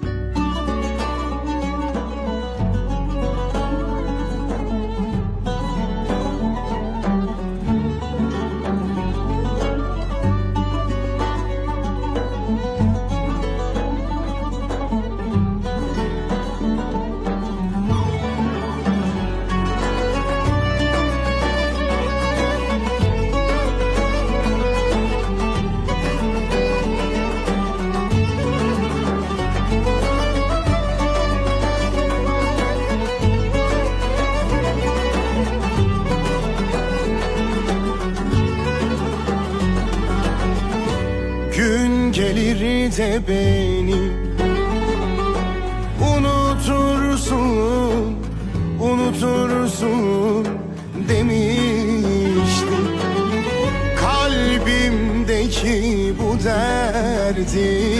嗯。Gelir de beni. Unutursun, unutursun demiştim. Kalbimdeki bu derdi